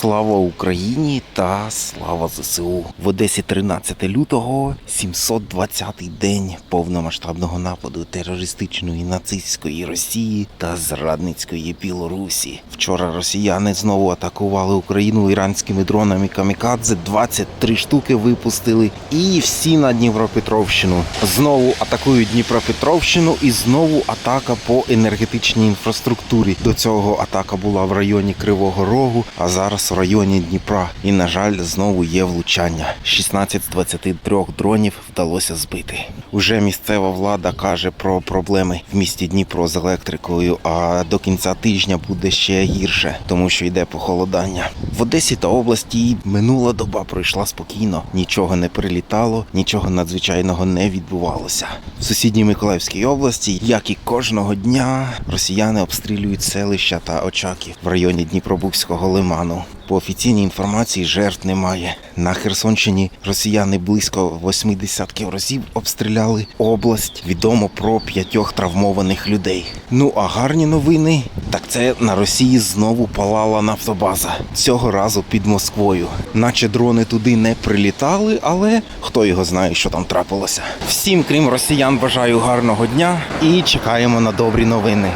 Слава Україні та слава ЗСУ. В Одесі 13 лютого, 720-й день повномасштабного нападу терористичної нацистської Росії та зрадницької Білорусі. Вчора росіяни знову атакували Україну іранськими дронами камікадзе. 23 штуки випустили, і всі на Дніпропетровщину. Знову атакують Дніпропетровщину, і знову атака по енергетичній інфраструктурі. До цього атака була в районі Кривого Рогу, а зараз в районі Дніпра. І, на жаль, знову є влучання. 16 з 23 дронів вдалося збити. Уже місцева влада каже про проблеми в місті Дніпро з електрикою. А до кінця тижня буде ще гірше, тому що йде похолодання. В Одесі та області минула доба пройшла спокійно. Нічого не прилітало, нічого надзвичайного не відбувалося. В сусідній Миколаївській області, як і кожного дня, росіяни обстрілюють селища та очаків в районі Дніпробузького лиману. По офіційній інформації жертв немає. На Херсонщині росіяни близько восьми десятків разів обстріляли область. Відомо про п'ятьох травмованих людей. Ну а гарні новини так це на Росії знову палала нафтобаза. Цього разу під Москвою. Наче дрони туди не прилітали, але хто його знає, що там трапилося. Всім, крім росіян, бажаю гарного дня і чекаємо на добрі новини.